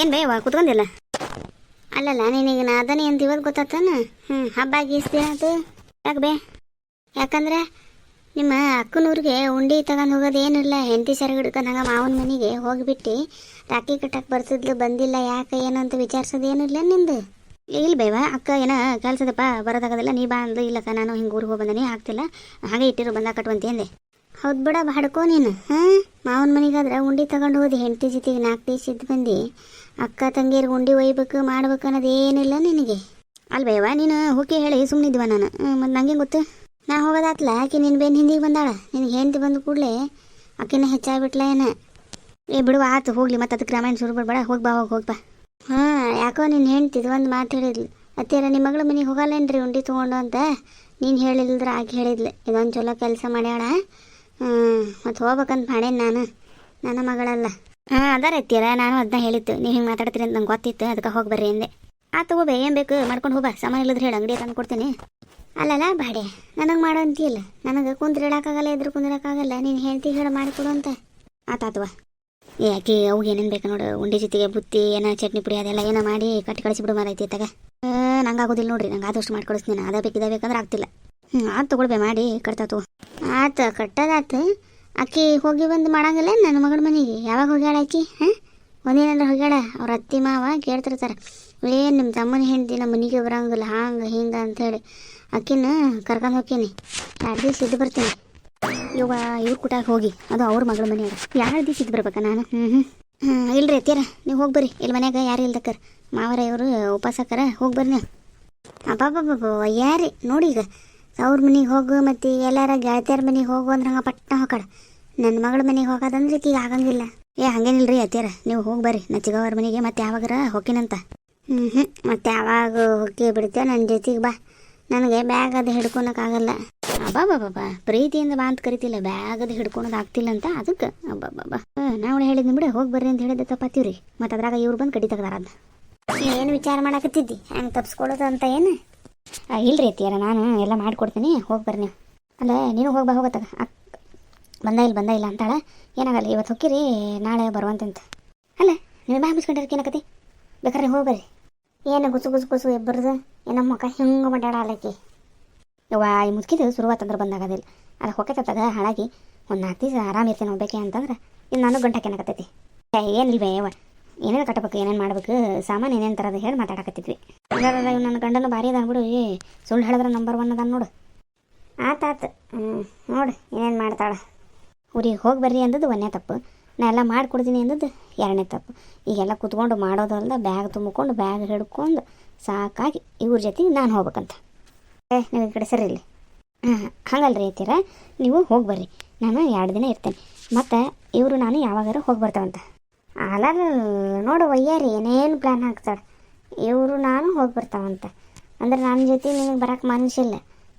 ಏನು ಬೇವ ಕುತ್ಕೊಂಡಿಲ್ಲ ಅಲ್ಲಲ್ಲ, ನಿನಗೆ ನಾ ಅದನ್ನೇ ಅಂತ ಇವತ್ತು ಗೊತ್ತಾತನ ಹ್ಞೂ ಹಬ್ಬ ಗೀಸ್ತಿ ಅದು. ಯಾಕೆ ಬೇ? ಯಾಕಂದ್ರೆ ನಿಮ್ಮ ಅಕ್ಕನೂರಿಗೆ ಉಂಡಿ ತಗೊಂಡು ಹೋಗೋದು ಏನಿಲ್ಲ, ಹೆಂಡತಿ ಸರಿ ಹಿಡ್ಕೊಂಡು ಹಂಗೆ ಮಾವನ ಮನೆಗೆ ಹೋಗಿಬಿಟ್ಟು, ರಾಖಿ ಕಟ್ಟಕ್ಕೆ ಬರ್ತಿದ್ಲು ಬಂದಿಲ್ಲ, ಯಾಕೆ, ಏನು ಅಂತ ವಿಚಾರಿಸೋದು ಏನಿಲ್ಲ ನಿಂದು? ಇಲ್ಲ ಬೇವ, ಅಕ್ಕ ಏನೋ ಕೆಲಸದಪ್ಪ ಬರೋದಾಗೋದಿಲ್ಲ ನೀ ಬಾ ಅಂದು ಇಲ್ಲಕ್ಕ, ನಾನು ಹಿಂಗೆ ಊರಿಗೆ ಹೋಗಿ ಬಂದನಿ ಆಗ್ತಿಲ್ಲ, ಹಾಗೆ ಇಟ್ಟಿರು, ಬಂದ ಕಟ್ಟುವಂತೆ ಅಂದೆ ಹೌದು ಬಿಡ, ಬಾಡ್ಕೋ ನೀನು, ಹಾಂ? ಮಾವನ ಮನೆಗಾದ್ರೆ ಉಂಡಿ ತಗೊಂಡು ಹೋದೆ, ಹೆಂಡತಿ ಜೊತೆಗೆ ನಾಲ್ಕು ದಿವಸ ಇದ್ದು ಬಂದು. ಅಕ್ಕ ತಂಗಿಯರ್ ಉಂಡಿ ಒಯ್ಬೇಕು, ಮಾಡ್ಬೇಕು ಅನ್ನೋದು ಏನಿಲ್ಲ ನಿನಗೆ. ಅಲ್ವೇವಾ ನೀನು ಹೋಗಿ ಹೇಳಿ ಸುಮ್ಮನಿದ್ವ ನಾನು. ಮತ್ತು ನಂಗೆ ಗೊತ್ತು? ನಾ ಹೋಗೋದಾತ್ಲ, ಆಕೆ ನಿನ್ನ ಬೇನ್ ಹಿಂದಿಗೆ ಬಂದಾಳ. ನಿನಗೆ ಹೆಂಡತಿ ಬಂದ ಕೂಡಲೇ ಆಕಿನ ಹೆಚ್ಚಾಗ್ಬಿಟ್ಲ ಏನ? ಏ ಬಿಡುವ ಆತು, ಹೋಗ್ಲಿ, ಮತ್ತೆ ಅದಕ್ಕೆ ರಾಮಾಯಣ ಶುರು ಬಿಡ್ಬೇಡ ಹೋಗ್ಬಾ ಹೋಗಿ ಹೋಗಿ ಬಾ. ಹಾಂ, ಯಾಕೋ ನೀನು ಹೆಂಡ್ತಿದ್ ಒಂದು ಮಾತು ಹೇಳಿದ್ಲು. ಅತ್ತೀರ ನಿಮ್ಮ ಮಗಳ ಮನೆಗೆ ಹೋಗಲ್ಲೇನ್ರಿ ಉಂಡಿ ತೊಗೊಂಡು ಅಂತ? ನೀನು ಹೇಳಿಲ್ದ್ರೆ ಆಕೆ ಹೇಳಿದ್ಲು. ಇದೊಂದು ಚಲೋ ಕೆಲಸ ಮಾಡ್ಯಾಳ. ಹ್ಞೂ ಮತ್ತು ಹೋಗ್ಬೇಕಂತ ಮಾಡೇನಿ ನಾನು? ನನ್ನ ಮಗಳಲ್ಲ. ಹಾಂ ಅದಾರ ಎತ್ತೀರ ನಾನು ಅದನ್ನ ಹೇಳಿತ್ತು ನೀವು ಹಿಂಗೆ ಮಾತಾಡ್ತೀರಿ ಅಂತ ನಂಗೆ ಗೊತ್ತಿತ್ತು. ಅದಕ್ಕೆ ಹೋಗಿ ಬರ್ರಿ ಅಂದೆ. ಆ ತಗೋಬೇ ಏನು ಬೇಕು? ಮಾಡ್ಕೊಂಡು ಹೋಗ ಸಾಮಾನು ಇಲ್ಲದ್ರೆ ಹೇಳಿ. ಅಂಗಡಿ ತಂದು ಕೊಡ್ತೀನಿ. ಅಲ್ಲಲ್ಲ, ಬಾಡೆ. ನನಗೆ ಮಾಡೋ ಅಂತಿಲ್ಲ ನನಗೆ ಕುಂದ್ರೆ ಇಡೋಕ್ಕಾಗಲ್ಲ ಎದುರು ಕುಂದ್ರಕ್ಕಾಗಲ್ಲ ನೀನು ಹೇಳ್ತಿ ಹೇಳಿ ಮಾಡಿಕೊಡು ಅಂತ. ಆತಾತವ ಯಾಕೆ ಅವಾಗ ಏನೇನು ಬೇಕು ನೋಡು. ಉಂಡೆ ಜೊತೆಗೆ ಬುತ್ತಿ, ಏನೋ ಚಟ್ನಿ ಪುಡಿ ಅದೆಲ್ಲ ಏನೋ ಮಾಡಿ ಕಟ್ಟಿ ಕಳಿಸಿಬಿಡು ಮಾರೈತಿ ತಗ ನಂಗೆ ಆಗೋದಿಲ್ಲ ನೋಡ್ರಿ. ನಂಗೆ ಆದಷ್ಟು ಮಾಡಿ ಕಳಿಸ್ತೀನಿ ಅದ ಬೇಕು ಇದ ಬೇಕಂದ್ರೆ ಆಗ್ತಿಲ್ಲ. ಹ್ಞೂ ಆತು ತೊಗೊಳ್ಬೇ, ಮಾಡಿ. ಕಟ್ತಾತು ಆತು, ಕಟ್ಟದಾತು. ಆಕಿ ಹೋಗಿ ಬಂದು ಮಾಡಂಗಿಲ್ಲ ನನ್ನ ಮಗಳ ಮನೆಗೆ? ಯಾವಾಗ ಹೋಗ್ಯಾಳ ಆಕಿ, ಹಾಂ? ಒಂದೇನಾರ ಹೋಗ್ಯಾಳ? ಅವ್ರ ಅತ್ತಿ ಮಾವ ಕೇಳ್ತಿರ್ತಾರೆ. ಏ ನಿಮ್ಮ ತಮ್ಮನ ಹೆಂಡತಿ ನಮ್ಮ ಮನೆಗೆ ಬರಂಗಿಲ್ಲ, ಹಾಂಗೆ, ಹಿಂಗೆ ಅಂಥೇಳಿ ಆಕಿನ ಕರ್ಕೊಂಡು ಹೋಗ್ತೀನಿ ಎರಡು ದಿವಸ ಇದ್ದು ಬರ್ತೀನಿ. ಇವಾಗ ಇವ್ರ ಕುಟಾಗ ಹೋಗಿ. ಅದು ಅವ್ರ ಮಗಳ ಮನೆಯಾಗ ಎರಡು ದಿವಸ ಇದ್ದು ಬರ್ಬೇಕಾ ನಾನು? ಹ್ಞೂ ಹ್ಞೂ ಹ್ಞೂ ಇಲ್ರಿ ಅತ್ತೀರ ನೀವು ಹೋಗಿ ಇಲ್ಲಿ ಮನ್ಯಾಗ ಯಾರು ಇಲ್ದಕ್ಕರ್? ಮಾವರ ಇವರು ಉಪಾಸಕ್ಕರ ಹೋಗಿ ಬರ್ರಿ ಅಬ್ಬಬ್ಬಬ್ಬ ಯಾರಿ ನೋಡಿ ಈಗ. ಅವ್ರ ಮನೆಗೆ ಹೋಗು, ಮತ್ತು ಎಲ್ಲಾರ ಗೆಳತಿಯರ ಮನೆಗೆ ಹೋಗು ಅಂದ್ರೆ ಹಂಗೆ ಪಟ್ಟ ಹೋಗಾಳ ನನ್ನ ಮಗಳ ಮನೆಗೆ ಹೋಗೋದಂದ್ರೆ ಈಗ ಆಗಂಗಿಲ್ಲ. ಏ, ಹಂಗೇನಿಲ್ರಿ ಅತ್ತೀರ ನೀವು ಹೋಗಿ ಬರ್ರಿ. ನಾ ಚಿಗವ್ರ ಮನೆಗೆ ಮತ್ತೆ ಯಾವಾಗಾರ ಹೋಗಿನಂತ ಹ್ಞೂ ಹ್ಞೂ ಮತ್ತೆ ಯಾವಾಗ ಹೋಗಿ ಬಿಡ್ತೇವೆ ನನ್ನ ಜೊತೆಗೆ ಬಾ. ನನಗೆ ಬ್ಯಾಗ್ ಅದು ಹಿಡ್ಕೊಳಕ್ಕಾಗಲ್ಲ ಬಾಬಾ ಪ್ರೀತಿಯಿಂದ ಬಾ ಅಂತ ಕರಿತಿಲ್ಲ. ಬ್ಯಾಗ್ ಅದು ಹಿಡ್ಕೊಳೋದು ಆಗ್ತಿಲ್ಲ ಅಂತ ಅದಕ್ಕೆ. ಅಬ್ಬಾ ನಾವು ಹೇಳಿದ್ನ ಬಿಡ, ಹೋಗಿ ಬರ್ರಿ ಅಂತ ಹೇಳಿದ್ದೆ ತಪ್ಪಾತೀವ್ರಿ ಮತ್ತು ಅದ್ರಾಗ ಇವ್ರು ಬಂದು ಕಡಿ ತೆಗ್ದಾರ ಅದನ್ನ ಏನು ವಿಚಾರ ಮಾಡಕತ್ತಿದ್ದಿ? ಹೆಂಗ್ ತಪ್ಸ್ಕೊಳ್ಳೋದು ಅಂತ ಏನು? ಆ, ಇಲ್ರಿ ಅತ್ತಿಯಾರ ನಾನು ಎಲ್ಲ ಮಾಡಿಕೊಡ್ತೀನಿ ಹೋಗಿ ಬರ್ರಿ ನೀವು. ಅಲ್ಲ ನೀನು ಹೋಗಿ ಬಾ ಹೋಗತ್ತಾಗ ಬಂದ ಇಲ್ಲ ಬಂದ ಇಲ್ಲ ಅಂತಾಳ? ಏನಾಗಲ್ಲ ಇವತ್ತು ಹೊಕ್ಕಿರಿ ನಾಳೆ ಬರುವಂತಂತ. ಅಲ್ಲ ನೀವು ಬಾ ಮುಚ್ಕೊಂಡಿರಕ್ಕೆ ಏನಕತಿ? ಬೇಕಾದ್ರೆ ಹೋಗಿ ಬರ್ರಿ. ಏನು ಗುಸು ಗುಸು ಗುಸು ಇಬ್ಬರದು ಏನೋ ಮುಖ ಹಿಂಗೆ ಮಾಡ್ಯಾಡ ಅಲ್ಲಕಿ ಯವ್ವ ಈ ಮುಚ್ಕಿದ್ದು ಶುರುವಾತಂದ್ರೆ ಬಂದಾಗದಿಲ್ಲ. ಅದು ಹೊಕ್ಕತ್ತಗ ಹಾಳಾಗಿ ಒಂದು ನಾಲ್ಕು ದಿವಸ ಆರಾಮ ಇರ್ತೀನಿ ಹೋಗ್ಬೇಕೆ ಅಂತಂದ್ರೆ ಇನ್ನು ನಾನು ಗಂಟೆ ಏನಕತ್ತೈತಿ? ಏನಿಲ್ವೇ ಯವ್ವ? ಏನೇನು ಕಟ್ಟಬೇಕು, ಏನೇನು ಮಾಡ್ಬೇಕು, ಸಾಮಾನು ಏನೇನು ತರೋದು ಹೇಳಿ ಮಾತಾಡಕತ್ತಿದ್ವಿ. ಇವ್ ನನ್ನ ಗಂಡನ ಭಾರಿ ಅದ ಬಿಡು, ಏ, ಸುಳ್ಳು ಹೇಳಿದ್ರೆ ನಂಬರ್ ಒನ್ ಅದ ನೋಡು. ಆತಾತು ಹ್ಞೂ ನೋಡು, ಏನೇನು ಮಾಡ್ತಾಳೆ. ಊರಿಗೆ ಹೋಗಿ ಬರ್ರಿ ಅಂದದ್ದು ಒಂದೇ ತಪ್ಪು. ನಾ ಎಲ್ಲ ಮಾಡಿಕೊಡ್ತೀನಿ ಅಂದದ್ದು ಎರಡನೇ ತಪ್ಪು. ಈಗೆಲ್ಲ ಕುತ್ಕೊಂಡು ಮಾಡೋದು ಅಲ್ದ ಬ್ಯಾಗ್ ತುಂಬಿಕೊಂಡು, ಬ್ಯಾಗ್ ಹಿಡ್ಕೊಂಡು ಸಾಕಾಗಿ ಇವ್ರ ಜೊತೆಗೆ ನಾನು ಹೋಗ್ಬೇಕಂತ. ಏ, ನೀವು ಈ ಕಡೆ ಸರಿ ಇಲ್ಲಿ ಹಾಂ ಹಂಗಲ್ರಿ ಐತೀರ ನೀವು ಹೋಗಿ ಬರ್ರಿ. ನಾನು ಎರಡು ದಿನ ಇರ್ತೇನೆ. ಮತ್ತು ಇವರು ನಾನು ಯಾವಾಗಾರ ಹೋಗಿ ಬರ್ತಾವಂತ. ಅಲ್ಲ ನೋಡು ಒಯ್ಯಾರಿ ಏನೇನು ಪ್ಲ್ಯಾನ್ ಹಾಕ್ತಾಳೆ. ಇವರು ನಾನು ಹೋಗಿ ಬರ್ತಾವಂತ ಅಂದ್ರೆ ನನ್ನ ಜೊತೆ ನಿನಗೆ ಬರೋಕ್ಕೆ ಮನಸ್ಸಿಲ್ಲ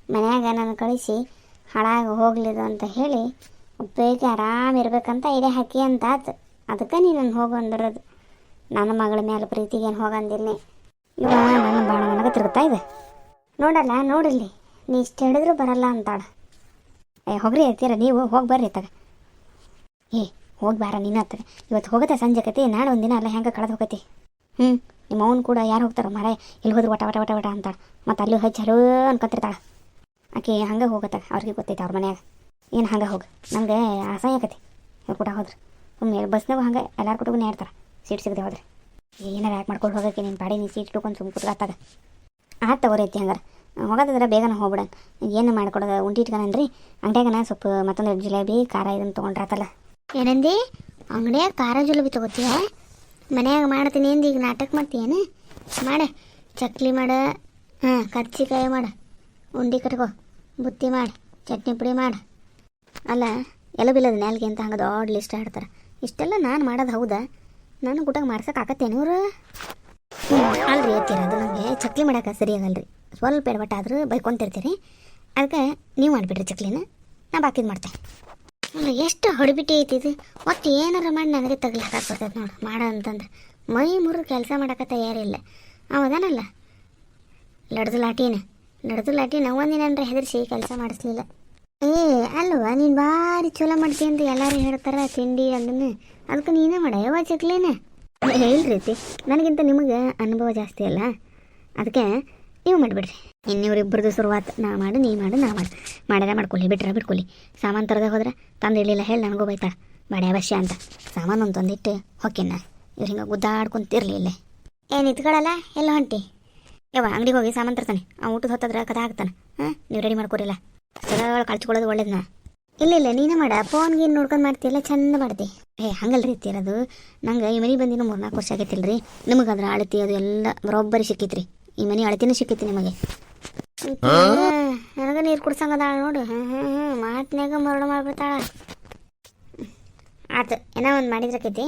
ಮನ್ಯಾಗ ನಾನು ಕಳಿಸಿ ಹಾಳಾಗಿ ಹೋಗ್ಲಿದು ಅಂತ ಹೇಳಿ ಬೇಗ ಆರಾಮ ಇರ್ಬೇಕಂತ ಇದೇ ಹಾಕಿ ಅಂತ ಆತು. ಅದಕ್ಕೆ ನೀನು ನಾನು ಹೋಗು ಅಂದಿರೋದು ನನ್ನ ಮಗಳ ಮೇಲೆ ಪ್ರೀತಿಗೆ ಏನು ಹೋಗಂದಿಲ್ಲ ಇವ ನನ್ನ ಬಾಣ ನನಗೆ ತಿರುಗ್ತಾ ಇದೆ. ನೋಡಲ್ಲ, ನೋಡಿಲ್ಲಿ. ನೀ ಇಷ್ಟು ಹೇಳಿದ್ರು ಬರಲ್ಲ ಅಂತಾಳ. ಏ, ಹೋಗ್ರಿ ಹೇಳ್ತೀರ ನೀವು ಹೋಗಿ ಬರ್ರಿ ತಗ. ಏ ಹೋಗಿ ಬಾರ ನೀನು ಹತ್ರ. ಇವತ್ತು ಹೋಗುತ್ತೆ ಸಂಜೆ ಕತಿ ನಾಳೆ ಒಂದಿನ ಅಲ್ಲ ಹೆಂಗೆ ಕಳೆದು ಹೋಗತಿ. ಹ್ಞೂ ನಿಮ್ಮ ಅವ್ನು ಕೂಡ ಯಾರು ಹೋಗ್ತಾರೋ ಮರ ಇಲ್ಲಿ ಹೋದ್ರೆ ವಟ ವಟ ವಟ ವಟ ಅಂತಾಳೆ ಮತ್ತು ಅಲ್ಲಿ ಹಚ್ಚಿ ಹಲೋ ಅನ್ಕೊತಿರ್ತಾಳೆ. ಆಕೆ ಹಂಗೆ ಹೋಗತ್ತಾಗ ಅವ್ರಿಗೆ ಗೊತ್ತೈತೆ ಅವ್ರ ಮನ್ಯಾಗ. ಏನು ಹಂಗೆ ಹೋಗಿ, ನಮಗೆ ಅಸಹ್ಯ ಆಕತಿ. ಇವ್ರು ಕೂಡ ಹೋದ್ರೆ. ಒಮ್ಮೆ ಬಸ್ನಾಗ ಹಂಗೆ ಎಲ್ಲಾರು ಕುಟುಂಬ ನೇಡ್ತಾರೆ ಸೀಟ್ ಸಿಗದೆ ಹೋದ್ರೆ. ಏನಾರ ಯಾಕೆ ಮಾಡ್ಕೊಂಡು ಹೋಗೋಕೆ ನಿನ್ನ ಪಾಡಿ ನೀನು ಸೀಟ್ ಇಟ್ಕೊಂಡು ಸುಮ್ಮ ಆತ ಆತು ತಗೋರೈತಿ ಹಂಗಾರೆ. ಹೋಗೋದಂದ್ರೆ ಬೇಗನ ಹೋಗ್ಬಿಡೋಣ. ಏನು ಮಾಡ್ಕೊಡೋದು, ಉಂಟಿ ಇಟ್ಕೊಳನ್ರಿ ಅಂಗಡಿಯಾಗನ ಸ್ವಲ್ಪ ಮತ್ತೊಂದು ಜಿಲೇಬಿ, ಖಾರ ಇದನ್ನು ತೊಗೊಂಡ್ರಾತಲ್ಲ. ಏನಂದಿ? ಅಂಗಡಿಯಾಗ ಖಾರ ಜುಲುಬಿ ತಗೋತೀಯ? ಮನ್ಯಾಗ ಮಾಡ್ತೀನಿ ಅಂದು, ಈಗ ನಾಟಕ ಮಾಡ್ತೀಯೇನು? ಮಾಡ, ಚಕ್ಲಿ ಮಾಡ, ಹಾಂ, ಕರ್ಚಿಕಾಯಿ ಮಾಡ, ಉಂಡಿ ಕಟ್ಕೋ, ಬುತ್ತಿ ಮಾಡಿ, ಚಟ್ನಿ ಪುಡಿ ಮಾಡು. ಅಲ್ಲ, ಎಲ್ಲ ಬಿಲ್ಲದ ನೆಲ್ಗೆ ಅಂತ ಹಂಗೆ ದೊಡ್ಡ ಲಿಸ್ಟ್ ಆಡ್ತಾರೆ ಇಷ್ಟೆಲ್ಲ ನಾನು ಮಾಡೋದು ಹೌದಾ? ನಾನು ಊಟಕ್ಕೆ ಮಾಡ್ಸಕ್ಕೆ ಆಗತ್ತೇನು ಇವರು? ಅಲ್ರಿ ಎತ್ತೀರ ಅದು ನನಗೆ ಚಕ್ಲಿ ಮಾಡೋಕೆ ಸರಿ ಆಗಲ್ರಿ ಸ್ವಲ್ಪ ಎಡವಟ್ಟ ಆದರೂ ಬೈಕೊಂತಿರ್ತೀರಿ. ಅದಕ್ಕೆ ನೀವು ಮಾಡಿಬಿಡ್ರಿ ಚಕ್ಲಿನ, ನಾ ಬಾಕಿದು ಮಾಡ್ತೆ ಅಲ್ಲ ಎಷ್ಟು ಹೊಡಿಬಿಟ್ಟಿ ಐತಿ ಇದು? ಒಟ್ಟು ಏನಾರ ಮಾಡಿ ನನಗೆ ತಗ್ಲಾಕ ಬರ್ತೈತೆ ನೋಡು, ಮಾಡೋ ಅಂತಂದ್ರೆ. ಮೈ ಮುರು ಕೆಲಸ ಮಾಡೋಕೆ ತಯಾರಿಲ್ಲ. ಅವದಾನಲ್ಲ ಲಡ್ದು ಲಾಟಿನ ಲಡ್ದು ಲಾಟಿನ ಒಂದಿನಂದ್ರೆ ಹೆದರ್ಸಿ ಕೆಲಸ ಮಾಡಿಸ್ಲಿಲ್ಲ. ಏ, ಅಲ್ವಾ, ನೀನು ಭಾರಿ ಚಲೋ ಮಾಡ್ತೀನಿ ಅಂತ ಎಲ್ಲರೂ ಹೇಳ್ತಾರೆ, ತಿಂಡಿ ಅದನ್ನು ಅದಕ್ಕೆ ನೀನೇ ಮಾಡ ಯಾವ ಚಕ್ಲೇನೆ ಹೇಳ್ರಿ ನನಗಿಂತ ನಿಮಗೆ ಅನುಭವ ಜಾಸ್ತಿ ಅಲ್ಲ? ಅದಕ್ಕೆ ನೀವು ಮಾಡಿಬಿಡ್ರಿ. ಇನ್ನಿವ್ರಿಬ್ಬರದು ಶುರುವಾತ್ ನಾ ಮಾಡು, ನೀ ಮಾಡು, ನಾ ಮಾಡು. ಮಾಡ್ಯಾರ ಮಾಡ್ಕೊಳ್ಳಿ ಬಿಟ್ರೆ ಬಿಟ್ಕೊಳ್ಳಿ ಸಾಮಾನು ತರದ ಹೋದ್ರೆ ತಂದು ಇಳಿಲ್ಲ ಹೇಳಿ ನನಗೂ ಬೈತಾಳೆ. ಮಾಡ್ಯ ಅವಶ್ಯ ಅಂತ. ಸಾಮಾನು ತಂದಿಟ್ಟು ಹೊಕ್ಕಿನ ಇವ್ರು ಹಿಂಗೆ ಗುದ್ದಾಡ್ಕೊಂತಿರ್ಲಿ ಇಲ್ಲೇ. ಏನು ಇತ್ಕೊಳಲ್ಲ ಎಲ್ಲ ಹೊಂಟಿ. ಯವ್ವ, ಅಂಗಡಿಗೆ ಹೋಗಿ ಸಾಮಾನು ತರ್ತಾನೆ. ಆ ಊಟದ ಹೊತ್ತದ್ರೆ ಕದ ಹಾಕ್ತಾನೆ. ಹಾಂ, ನೀವು ರೆಡಿ ಮಾಡ್ಕೊರಿಲ್ಲ. ಸರಳ ಕಳ್ಚ್ಕೊಳ್ಳೋದು ಒಳ್ಳೇದನ್ನ ಇಲ್ಲ ಇಲ್ಲ, ನೀನೇ ಮಾಡ. ಫೋನ್ಗೆ ನೋಡ್ಕೊಂಡು ಮಾಡ್ತೀಯಲ್ಲ ಚಂದ ಮಾಡ್ತಿ. ಏ, ಹಂಗಲ್ರಿ ತೀರದು ನಂಗೆ ಈ ಮನೆ ಬಂದಿನ ಮೂರು ನಾಲ್ಕು ವರ್ಷ ಆಗೈತಿಲ್ರಿ. ನಿಮಗೆ ಅದ್ರ ಅಳತಿ ಅದು ಎಲ್ಲ ಬರೋಬ್ಬರಿ ಸಿಕ್ಕೈತ್ರಿ. ಈ ಮನೆ ಅಳತಿನ ಸಿಕ್ಕೈತಿ ನಿಮಗೆ. ನನಗೆ ನೀರು ಕುಡ್ಸಂಗದಾಳ ನೋಡು. ಹ್ಞೂ ಹ್ಞೂ ಹ್ಞೂ ಮಾತಿನಾಗ ಮರಳು ಮಾಡ್ಬಿಡ್ತಾಳ ಆತು ಏನೋ ಒಂದು ಮಾಡಿದ್ರಕೈತಿ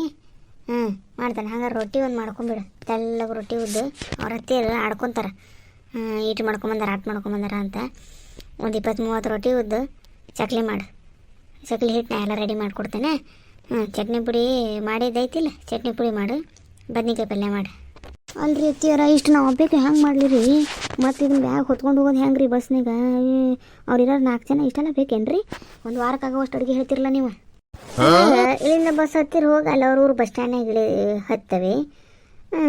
ಹ್ಞೂ ಮಾಡ್ತಾನೆ. ಹಂಗಾರೆ ರೊಟ್ಟಿ ಒಂದು ಮಾಡ್ಕೊಂಬಿಡು. ತೆಲ್ಲಗೆ ರೊಟ್ಟಿ ಉದ್ದು ಅವ್ರ ಹತ್ತಿರ ಆಡ್ಕೊತಾರೆ. ಈಟು ಮಾಡ್ಕೊಂಬಂದಾರ ಆಟ ಮಾಡ್ಕೊಂಬಂದಾರ ಅಂತ. ಒಂದು ಇಪ್ಪತ್ತು ಮೂವತ್ತು ರೊಟ್ಟಿ ಉದ್ದು ಚಕ್ಲಿ ಮಾಡು. ಚಕ್ಲಿ ಹಿಟ್ಟನ್ನ ಎಲ್ಲ ರೆಡಿ ಮಾಡಿಕೊಡ್ತೇನೆ. ಹ್ಞೂ ಚಟ್ನಿ ಪುಡಿ ಮಾಡಿದ್ದೈತಿಲ್ಲ. ಚಟ್ನಿ ಪುಡಿ ಮಾಡು. ಬದ್ನಿಕಾಯಿ ಪಲ್ಯ ಮಾಡು. ಅಲ್ರಿ ಅತ್ತಿಯರ ಇಷ್ಟು ನಾವು ಒಬ್ಬಕ್ಕೆ ಹೆಂಗೆ ಮಾಡಲಿ ರೀ ಮತ್ತು ಇದನ್ನ ಬ್ಯಾಗ್ ಹೊತ್ಕೊಂಡು ಹೋಗೋದು ಹೆಂಗೆ ರೀ ಬಸ್ನಾಗ ಅವ್ರಿರೋರು ನಾಲ್ಕು ಜನ ಇಷ್ಟೆಲ್ಲ ಬೇಕೇನ್ರಿ? ಒಂದು ವಾರಕ್ಕಾಗುವಷ್ಟು ಅಡುಗೆ ಹೇಳ್ತಿರಲ್ಲ ನೀವು? ಇಲ್ಲಿಂದ ಬಸ್ ಹತ್ತಿರ ಹೋಗಿ ಅಲ್ಲಿ ಅವ್ರ ಊರು ಬಸ್ ಸ್ಟ್ಯಾಂಡ್ನಾಗ ಇಳಿ ಹತ್ತವೆ. ಹ್ಞೂ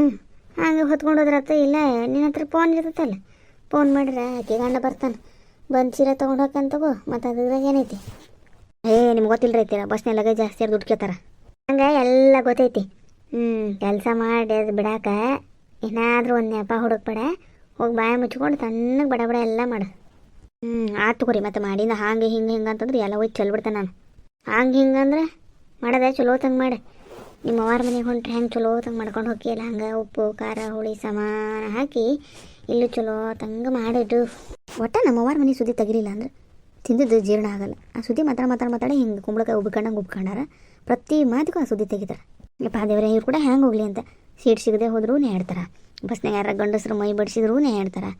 ಹಂಗೆ ಹೊತ್ಕೊಂಡು ಹೋದ್ರತ್ತ ಇಲ್ಲ ನಿನ್ನ ಹತ್ರ ಫೋನ್ ಇರ್ತೈತಲ್ಲ? ಫೋನ್ ಮಾಡ್ರೆ ಆಕೆ ಗಂಡ ಬರ್ತಾನೆ. ಬಂದು ಸೀರೆ ತೊಗೊಂಡು ಹೋಗ್ತಾನೆ ತಗೋ ಮತ್ತು ಅದ್ರಾಗ ಏನೈತಿ? ಏ ನಿಮ್ಗೆ ಗೊತ್ತಿಲ್ಲ ಐತಿರ ಬಸ್ನೇ ಲಗೇಜ್ ಜಾಸ್ತಿ ದುಡ್ಡು ಕೇಳ್ತಾರ? ಹಂಗೆ ಎಲ್ಲ ಗೊತ್ತೈತಿ. ಹ್ಞೂ ಕೆಲಸ ಮಾಡಿ ಅದು ಬಿಡಾಕ ಏನಾದರೂ ಒಂದು ನೆಪ ಹುಡುಕ್ಬೇಡ ಹೋಗಿ ಬಾಯ ಮುಚ್ಕೊಂಡು ತಣ್ಣಗೆ ಬಡ ಬಡ ಎಲ್ಲ ಮಾಡು. ಹ್ಞೂ ಆತು ಕೊರಿ, ಮತ್ತೆ ಮಾಡಿಂದ ಹಾಗೆ ಹಿಂಗೆ ಹಿಂಗೆ ಅಂತಂದ್ರೆ ಎಲ್ಲ ಹೋಗಿ ಚೆಲ್ಬಿಡ್ತಾನೆ ನಾನು. ಹಂಗೆ ಹಿಂಗೆ ಅಂದ್ರೆ ಮಾಡೋದೇ ಚಲೋ ತಂಗೆ ಮಾಡಿ. ನಿಮ್ಮ ಅವ್ರ ಮನೆಗೆ ಹೊಂಟ್ರೆ ಹೆಂಗೆ ಚಲೋ ತಂಗೆ ಮಾಡ್ಕೊಂಡು ಹೋಗಿಲ್ಲ ಹಂಗೆ ಉಪ್ಪು, ಖಾರ, ಹುಳಿ, ಸಮಾನ ಹಾಕಿ ಇಲ್ಲೂ ಚಲೋ ತಂಗೆ ಮಾಡಿಡು. ಒಟ್ಟು ನಮ್ಮ ಅವ್ರ ಮನೆ ಸುದ್ದಿ ತೆಗಿಲಿಲ್ಲ ಅಂದ್ರೆ ತಿಂದಿದ್ದು ಜೀರ್ಣ ಆಗಲ್ಲ. ಆ ಸುದ್ದಿ ಮಾತ್ರ ಮಾತಾಡ ಮಾತಾಡಿ ಹಿಂಗೆ ಕುಂಬಳಕಾಯಿ ಉಬ್ಕೊಂಡಂಗೆ ಉಬ್ಕೊಂಡಾರ. ಪ್ರತಿ ಮಾತಿಗೂ ಆ ಸುದ್ದಿ ತೆಗಿತಾರೆ. ಯಪ್ಪ ದೇವ್ರೆ, ಇವ್ರು ಕೂಡ ಹ್ಯಾಂಗೆ ಹೋಗ್ಲಿ ಅಂತ. ಸೀಟ್ ಸಿಗದೆ ಹೋದ್ರೂ ಹೇಳ್ತಾರೆ. ಬಸ್ನಾಗ ಯಾರ ಗಂಡಸ್ರು ಮೈ ಬಡಿಸಿದ್ರೂ ಹೇಳ್ತಾರೆ.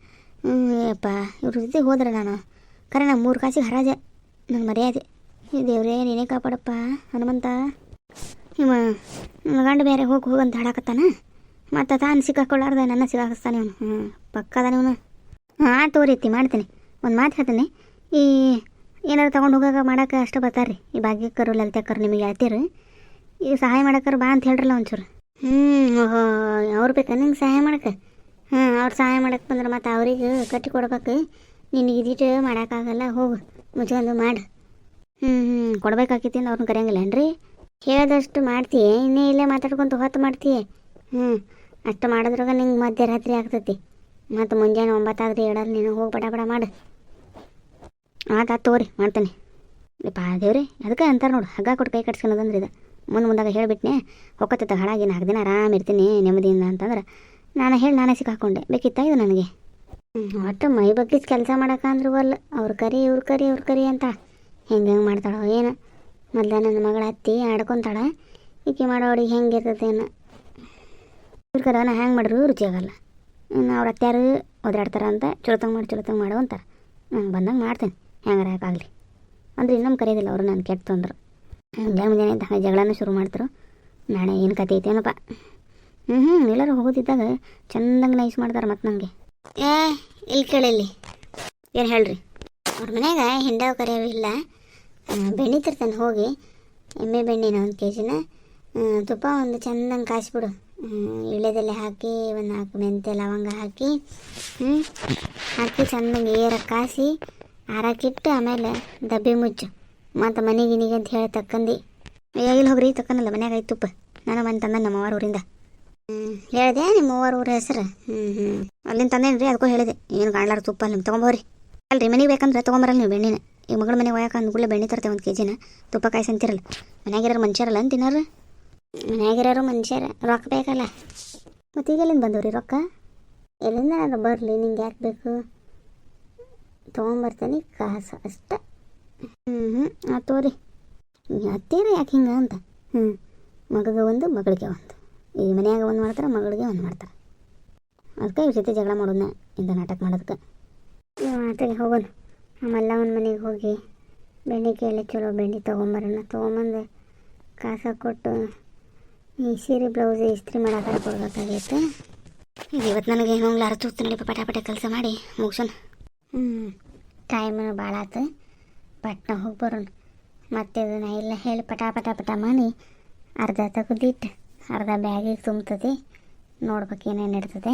ಹ್ಞೂ ಯಪ್ಪ ಇವ್ರ ಜೊತೆ ಹೋದ್ರೆ ನಾನು. ಕರೆ ನಾನು ಮೂರು ಕಾಸಿಗೆ ಹರಾಜೆ. ನನ್ನ ಮರ್ಯಾದೆ. ದೇವರೇ, ನೀನೇ ಕಾಪಾಡಪ್ಪ, ಹನುಮಂತ. ಇವ ಗಂಡ ಬೇರೆ ಹೋಗಿ ಹೋಗಂತ ಹಾಡಾಕತ್ತಾನ. ಮತ್ತು ತಾನು ಸಿಕ್ಕಾಕೊಳ್ಳಾರ್ದ ನನ್ನ ಸಿಗಾಕಿಸ್ತಾನೆ ಅವನು. ಹ್ಞೂ ಪಕ್ಕದಾನೆ ಇವನು ಹಾಂ ತೋರಿತಿ ಮಾಡ್ತೀನಿ. ಒಂದು ಮಾತು ಹೇಳ್ತೀನಿ. ಈ, ಏನಾರು ತೊಗೊಂಡು ಹೋಗಾಗ ಮಾಡೋಕೆ ಅಷ್ಟು ಬರ್ತಾರೆ ಈ ಭಾಗ್ಯಕ್ಕರು, ಲಲಿತಕ್ಕರು ನಿಮಗೆ ಹೇಳ್ತೀರಿ. ಈಗ ಸಹಾಯ ಮಾಡೋಕ್ಕರು ಬಾ ಅಂತ ಹೇಳ್ರಲ್ಲ ಒಂಚೂರು. ಹ್ಞೂ ಅವ್ರು ಬೇಕಾ? ನಿಂಗೆ ಸಹಾಯ ಮಾಡಕ್ಕೆ ಹಾಂ ಅವ್ರು ಸಹಾಯ ಮಾಡಕ್ಕೆ ಬಂದ್ರೆ ಮತ್ತು ಅವ್ರಿಗೆ ಕಟ್ಟಿ ಕೊಡ್ಬೇಕು. ನಿನಗೆ ಇದಿಟ್ಟು ಮಾಡೋಕ್ಕಾಗಲ್ಲ, ಹೋಗು ಮುಚ್ಕೊಂಡು ಮಾಡು. ಹ್ಞೂ ಹ್ಞೂ ಕೊಡ್ಬೇಕಾಕೈತಿ ಅವ್ರನ್ನ ಕರೆಯಂಗಿಲ್ಲನ್ರಿ ಹೇಳದಷ್ಟು ಮಾಡ್ತೀಯ, ಇನ್ನೇ ಇಲ್ಲೇ ಮಾತಾಡ್ಕೊಂತ ಹೊತ್ತು ಮಾಡ್ತೀಯ? ಹ್ಞೂ ಅಷ್ಟು ಮಾಡಿದ್ರಾಗ ನಿಂಗೆ ಮಧ್ಯರಾತ್ರಿ ಆಗ್ತೈತಿ. ಮತ್ತು ಮುಂಜಾನೆ ಒಂಬತ್ತಾದ್ರೆ ಹೇಳಲ್ಲ ನೀನು ಹೋಗಿ ಬಡ ಬಡ ಮಾಡು. ಆತ ತೋರಿ ಮಾಡ್ತಾನೆ. ಪಾ ದೇವ್ರಿ ಅದಕ್ಕೆ ಅಂತಾರೆ ನೋಡು, ಹಗ್ಗ ಕೊಟ್ಟು ಕೈ ಕಟ್ಸ್ಕೊಳೋದಂದ್ರೆ ಇದು. ಮುಂದೆ ಮುಂದಾಗ ಹೇಳಿಬಿಟ್ನೆ ಹೊಕ್ಕತ್ತ ಹಾಳಾಗಿ ನಾಲ್ಕು ದಿನ ಆರಾಮ ಇರ್ತೀನಿ ನೆಮ್ಮದಿಯಿಂದ ಅಂತಂದ್ರೆ ನಾನು ಹೇಳಿ ನಾನೇ ಸಿಕ್ಕಾಕೊಂಡೆ. ಬೇಕಿತ್ತ ಇದು ನನಗೆ? ಒಟ್ಟು ಮೈ ಬಗ್ಗಿಸ್ ಕೆಲಸ ಮಾಡೋಕ್ಕಂದ್ರೂ ಅಲ್ಲ ಅವ್ರ ಕರಿ, ಇವ್ರ ಕರಿ ಅವ್ರ ಕರಿ ಅಂತ. ಹೆಂಗೆ ಹೆಂಗೆ ಮಾಡ್ತಾಳೋ ಏನು. ಮೊದಲ ನನ್ನ ಮಗಳ ಹತ್ತಿ ಆಡ್ಕೊತಾಳೆ. ಈಕೆ ಮಾಡೋ ಅಡಿಗೆ ಹೆಂಗೆ ಇರ್ತದೇನು ಇವ್ರ ನಾ ಹೆಂಗೆ ಮಾಡಿದ್ರು ರುಚಿ ಆಗಲ್ಲ. ಇನ್ನು ಅವ್ರ ಅತ್ಯಾರು ಒದಾಡ್ತಾರ ಅಂತ ಚಲೋತಂಗೆ ಮಾಡಿ, ಚಲೋತಂಗೆ ಮಾಡು ಅಂತಾರೆ. ನಂಗೆ ಬಂದಂಗೆ ಮಾಡ್ತೇನೆ. ಹೆಂಗಾರ ಯಾಕಾಗಲಿ ಅಂದ್ರೆ ಇನ್ನೊಮ್ಮೆ ಕರೆಯೋದಿಲ್ಲ ಅವರು ನಾನು ಕೆಟ್ಟ ತಂದ್ರು. ಹಂಗೆ ಮುಂಜಾನೆ ಎದ್ದು ಹಾಗೆ ಜಗಳನೂ ಶುರು ಮಾಡ್ತರು. ನಾಳೆ ಏನು ಕತೆ ಐತೇನಪ್ಪ ಹ್ಞೂ ಹ್ಞೂ ಎಲ್ಲರೂ ಹೋಗೋದಿದ್ದಾಗ ಚಂದಂಗೆ ನೈಸ್ ಮಾಡ್ತಾರೆ ಮತ್ತೆ ನನಗೆ ಏ ಇಲ್ಲಿ. ಕೇಳಿಲ್ಲಿ ಏನು ಹೇಳ್ರಿ? ಅವ್ರ ಮನ್ಯಾಗ ಹಿಂಡಾವ್ ಕರೆಯೋ ಇಲ್ಲ. ಬೆಣ್ಣೆ ತರ್ತಾನೆ ಹೋಗಿ. ಎಮ್ಮೆ ಬೆಣ್ಣೆನ ಒಂದು ಕೆ ಜಿನ ತುಪ್ಪ ಒಂದು ಚಂದಂಗೆ ಕಾಯಿಸ್ಬಿಡು ಇಳ್ಳೆದೆಲೆ ಹಾಕಿ ಒಂದು ನಾಲ್ಕು ಮೆಂತೆ ಲವಂಗ ಹಾಕಿ ಹ್ಞೂ ಹಾಕಿ ಚಂದಂಗೆ ಏರ ಕಾಸಿ ಆರಾಕಿಟ್ಟು ಆಮೇಲೆ ಡಬ್ಬಿ ಮುಚ್ಚು. ಮತ್ತು ಮನೆಗಿನಿಗೆ ಅಂತ ಹೇಳಿ ತಕ್ಕಂದು. ಇಲ್ಲಿ ಹೋಗ್ರಿ ತಕ್ಕನಲ್ಲ ಮನ್ಯಾಗ ಐತೆ ತುಪ್ಪ. ನಾನು ಮನೆ ತಂದ ನಮ್ಮ ಅವ್ರ ಊರಿಂದ. ಹೇಳಿದೆ ನಿಮ್ಮ ಅವ್ವರ ಊರ ಹೆಸರು. ಹ್ಞೂ ಹ್ಞೂ ಅಲ್ಲಿಂದ ತಂದೇನು ರೀ ಅದಕ್ಕೂ ಹೇಳಿದೆ. ಏನು ಕಾಣಲಾರ ತುಪ್ಪ ನಿಮ್ಮ ತೊಗೊಂಬೋರಿ ಅಲ್ರಿ, ಮನೆಗೆ ಬೇಕಂದ್ರೆ ತೊಗೊಂಬರಲ್ಲ ನೀವು ಬೆಣ್ಣಿನ. ಈಗ ಮಗಳ ಮನೆಗೆ ಒಯ್ಯಾಕ ಅಂದ್ಕೂಡಲೇ ಬೆಣ್ಣೆ ತರ್ತೇವೆ ಒಂದು ಕೆ ಜಿನ ತುಪ್ಪ ಕಾಯಿಸಿ ಅಂತಿರಲ್ಲ ಮನ್ಯಾಗಿರೋರು ಮನುಷ್ಯರಲ್ಲ ಅಂತಿನಾರು ಮನ್ಯಾಗಿರೋರು ಮನುಷ್ಯರ. ರೊಕ್ಕ ಬೇಕಲ್ಲ. ಮತ್ತು ಈಗ ಎಲ್ಲಿಂದ ಬಂದವ್ರಿ ರೊಕ್ಕ? ಎಲ್ಲಿಂದ ಅದು ಬರಲಿ, ನಿಂಗೆ ಯಾಕೆ ಬೇಕು? ತೊಗೊಂಬರ್ತೇನೆ ಕಾಸು ಅಷ್ಟೆ. ಹ್ಞೂ ಹ್ಞೂ ಆತು ರೀ ಅತ್ತೇರ ಯಾಕೆ ಹಿಂಗೆ ಅಂತ? ಹ್ಞೂ ಮಗಗೆ ಒಂದು, ಮಗಳಿಗೆ ಒಂದು. ಈ ಮನ್ಯಾಗ ಒಂದು ಮಾಡ್ತಾರೆ, ಮಗಳಿಗೆ ಒಂದು ಮಾಡ್ತಾರೆ. ಅದಕ್ಕೆ ಇವ್ರ ಜೊತೆ ಜಗಳ ಮಾಡೋದನ್ನ ಇಂಥ ನಾಟಕ ಮಾಡೋದಕ್ಕೆ ಈ ಮಾತಿಗೆ ಹೋಗೋಣ. ಆಮೇಲೆ ಅವನ ಮನೆಗೆ ಹೋಗಿ ಬೆಣ್ಣೆ ಎಲ್ಲ ಚಲೋ ಬೆಣ್ಣೆ ತೊಗೊಂಬರೋಣ. ತೊಗೊಂಬಂದು ಕಾಸ ಕೊಟ್ಟು ಈ ಸೀರೆ, ಬ್ಲೌಸ್, ಇಸ್ತ್ರಿ ಮಾಡಕ್ಕೆ ಕೊಡ್ಬೇಕಾಗೈತೆ. ಈಗ ಇವತ್ತು ನನಗೆ ಏನೋ ಲಾರ ಚೂತ್ ನೋಡಿ ಪಟಾಪಟ ಕೆಲಸ ಮಾಡಿ ಮುಗಿಸೋಣ. ಹ್ಞೂ ಟೈಮು ಭಾಳ ಆತು. ಪಟ್ನ ಹೋಗಿ ಬರೋಣ ಮತ್ತೆ ಇದನ್ನ ಎಲ್ಲ ಹೇಳಿ ಪಟ ಪಟ ಪಟ ಮಾಡಿ ಅರ್ಧ ತೆಗೆದಿಟ್ಟು, ಅರ್ಧ ಬ್ಯಾಗಿಗೆ ತುಂಬ್ತದೆ. ನೋಡ್ಬೇಕು ಏನೇನು ಇರ್ತದೆ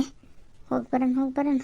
ಹೋಗಿ ಬರೋಣ ಹೋಗಿ ಬರೋಣ